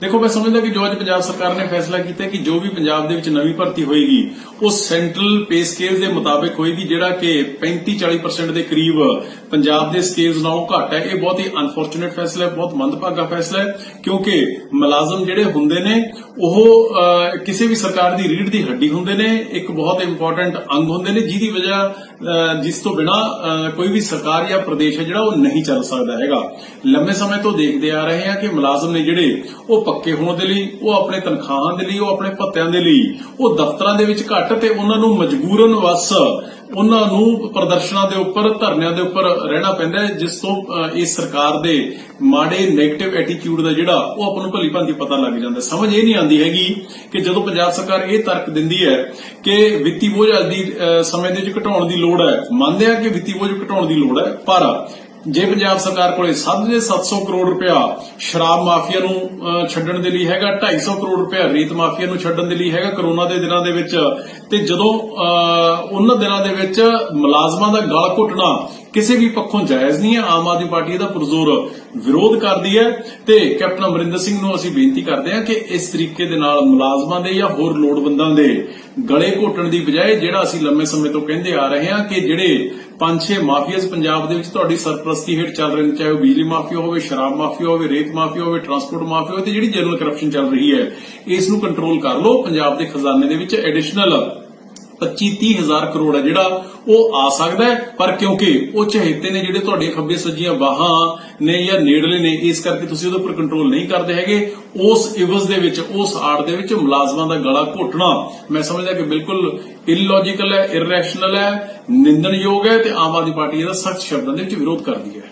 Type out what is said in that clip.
ਦੇਖੋ, ਮੈਂ ਸਮਝਦਾ ਕਿ ਜੋ ਅੱਜ ਪੰਜਾਬ ਸਰਕਾਰ ਨੇ ਫੈਸਲਾ ਕੀਤਾ ਕਿ ਜੋ ਵੀ ਪੰਜਾਬ ਦੇ ਵਿੱਚ ਨਵੀਂ ਭਰਤੀ ਹੋਏਗੀ, ਉਹ ਸੈਂਟਰਲ ਪੇ ਸਕੇਲ ਦੇ ਮੁਤਾਬਕ ਹੋਏਗੀ, ਜਿਹੜਾ ਕਿ 35-40% ਦੇ ਕਰੀਬ ਪੰਜਾਬ ਦੇ ਸਕੇਲਸ ਨਾਲੋਂ ਘੱਟ ਹੈ। ਇਹ ਬਹੁਤ ਹੀ ਅਨਫੋਰਚੂਨੇਟ ਫੈਸਲਾ ਹੈ, ਬਹੁਤ ਮੰਦਭਾਗਾ ਫੈਸਲਾ ਹੈ, ਕਿਉਂਕਿ ਮੁਲਾਜ਼ਮ ਜਿਹੜੇ ਹੁੰਦੇ ਨੇ, ਉਹ ਕਿਸੇ ਵੀ ਸਰਕਾਰ ਦੀ ਰੀੜ ਦੀ ਹੱਡੀ ਹੁੰਦੇ ਨੇ, ਇੱਕ ਬਹੁਤ ਇੰਪੋਰਟੈਂਟ ਅੰਗ ਹੁੰਦੇ ਨੇ, ਜਿਹਦੀ ਵਜ੍ਹਾ ਜਿਸ ਤੋਂ ਬਿਨਾ ਕੋਈ ਵੀ ਸਰਕਾਰ ਜਾਂ ਪ੍ਰਦੇਸ਼ ਹੈ ਜਿਹੜਾ ਉਹ ਨਹੀਂ ਚੱਲ ਸਕਦਾ ਹੈਗਾ। ਲੰਮੇ ਸਮੇਂ ਤੋਂ ਦੇਖਦੇ ਆ ਰਹੇ ਹਾਂ ਕਿ ਮੁਲਾਜ਼ਮ ਨੇ ਜਿਹੜੇ ਉਹ ਪੱਕੇ ਹੋਣ ਦੇ ਲਈ, ਉਹ ਆਪਣੇ ਤਨਖਾਹਾਂ ਦੇ ਲਈ, ਉਹ ਆਪਣੇ ਭੱਤਿਆਂ ਦੇ ਲਈ, ਉਹ ਦਫ਼ਤਰਾਂ ਦੇ ਵਿੱਚ ਘੱਟ ਤੇ ਉਹਨਾਂ ਨੂੰ ਮਜਬੂਰਨ ਵਸ, ਉਹਨਾਂ ਨੂੰ ਪ੍ਰਦਰਸ਼ਨਾਂ ਦੇ ਉੱਪਰ, ਧਰਨਿਆਂ ਦੇ ਉੱਪਰ ਰਹਿਣਾ ਪੈਂਦਾ ਹੈ, ਜਿਸ ਤੋਂ ਇਸ ਸਰਕਾਰ ਦੇ ਮਾੜੇ 네ਗੇਟਿਵ ਐਟੀਟਿਊਡ ਦਾ ਜਿਹੜਾ, ਉਹ ਆਪਾਂ ਨੂੰ ਭਲੀ ਭਾਂਤੀ ਪਤਾ ਲੱਗ ਜਾਂਦਾ ਸਮਝ ਇਹ ਨਹੀਂ ਆਉਂਦੀ ਹੈਗੀ ਕਿ ਜਦੋਂ ਪੰਜਾਬ ਸਰਕਾਰ ਇਹ ਤਰਕ ਦਿੰਦੀ ਹੈ ਕਿ ਵਿੱਤੀ ਬੋਝ ਅੱਜ ਦੀ ਸਮੇਂ ਦੇ ਵਿੱਚ ਘਟਾਉਣ ਦੀ ਲੋੜ ਹੈ, ਮੰਨਦੇ ਆ ਕਿ ਵਿੱਤੀ ਬੋਝ ਘਟਾਉਣ ਦੀ ਲੋੜ ਹੈ, ਪਰ ਜੇ ਪੰਜਾਬ ਸਰਕਾਰ ਕੋਲੇ 750 ਕਰੋੜ ਰੁਪਇਆ ਸ਼ਰਾਬ ਮਾਫੀਆ ਨੂੰ ਛੱਡਣ ਦੇ ਲਈ ਹੈਗਾ 250 ਕਰੋੜ ਰੁਪਇਆ ਰੀਤ ਮਾਫੀਆ ਨੂੰ ਛੱਡਣ ਦੇ ਲਈ ਹੈਗਾ, ਕਰੋਨਾ ਦੇ ਦਿਨਾਂ ਦੇ ਵਿੱਚ ਤੇ ਜਦੋਂ ਅਹ, ਉਹਨਾਂ ਦਿਨਾਂ ਦੇ ਵਿੱਚ ਮੁਲਾਜ਼ਮਾਂ ਦਾ ਗਲ ਘੁੱਟਣਾ ਕਿਸੇ ਵੀ ਪੱਖੋਂ ਜਾਇਜ਼ ਨਹੀਂ ਹੈ ਆਮ ਆਦਮੀ ਪਾਰਟੀ ਇਹਦਾ ਪੁਰਜ਼ੋਰ ਵਿਰੋਧ ਕਰਦੀ ਹੈ ਤੇ ਕੈਪਟਨ ਅਮਰਿੰਦਰ ਸਿੰਘ ਨੂੰ ਅਸੀਂ ਬੇਨਤੀ ਕਰਦੇ ਹਾਂ ਕਿ ਇਸ ਤਰੀਕੇ ਦੇ ਨਾਲ ਮੁਲਾਜ਼ਮਾਂ ਦੇ ਜਾਂ ਹੋਰ ਲੋੜਵੰਦਾਂ ਦੇ ਗਲੇ ਘੋਟਣ ਦੀ ਬਜਾਏ ਜਿਹੜਾ ਅਸੀਂ ਲੰਮੇ ਸਮੇਂ ਤੋਂ ਕਹਿੰਦੇ ਆ ਰਹੇ ਹਾਂ ਕਿ ਜਿਹੜੇ ਪੰਜ ਛੇ ਮਾਫੀਆਜ਼ ਪੰਜਾਬ ਦੇ ਵਿੱਚ ਤੁਹਾਡੀ ਸਰਪ੍ਰਸਤੀ ਹੇਠ ਚੱਲ ਰਹੇ ਨੇ ਚਾਹੇ ਉਹ ਬਿਜਲੀ ਮਾਫੀਆ ਹੋਵੇ ਸ਼ਰਾਬ ਮਾਫੀਆ ਹੋਵੇ ਰੇਤ ਮਾਫੀਆ ਹੋਵੇ ਟਰਾਂਸਪੋਰਟ ਮਾਫੀਆ ਹੋਵੇ ਤੇ ਜਿਹੜੀ ਜਨਰਲ ਕਰਪਸ਼ਨ ਚੱਲ ਰਹੀ ਹੈ ਇਸ ਨੂੰ ਕੰਟਰੋਲ ਕਰ ਲਓ। ਪੰਜਾਬ ਦੇ ਖਜ਼ਾਨੇ ਦੇ ਵਿੱਚ ਐਡੀਸ਼ਨਲ 25-30 ਹਜ਼ਾਰ ਕਰੋੜ ਹੈ ਜਿਹੜਾ ਉਹ ਆ ਸਕਦਾ ਪਰ ਕਿਉਂਕਿ ਉਹ ਚਹੇਤੇ ਨੇ ਜਿਹੜੇ ਤੁਹਾਡੇ ਖੱਬੇ ਸੱਜੀਆਂ ਬਾਹਾਂ ਨੇ ਜਾਂ ਨੇੜਲੇ ਨੇ, ਇਸ ਕਰਕੇ ਤੁਸੀਂ ਉਹਦੇ ਉੱਪਰ ਕੰਟਰੋਲ ਨਹੀਂ ਕਰਦੇ ਹੈਗੇ। ਉਸ ਇਵਜ਼ ਦੇ ਵਿੱਚ, ਉਸ ਆੜ ਦੇ ਵਿੱਚ ਮੁਲਾਜ਼ਮਾਂ ਦਾ ਗਲਾ ਘੋਟਣਾ, ਮੈਂ ਸਮਝਦਾ ਕਿ ਬਿਲਕੁਲ ਇਲੌਜੀਕਲ ਹੈ ਇਰਰੈਸ਼ਨਲ ਹੈ, ਨਿੰਦਣਯੋਗ ਹੈ ਤੇ ਆਮ ਆਦਮੀ ਪਾਰਟੀ ਇਹਦਾ ਸਖਤ ਸ਼ਬਦਾਂ ਦੇ ਵਿੱਚ ਵਿਰੋਧ ਕਰਦੀ ਹੈ।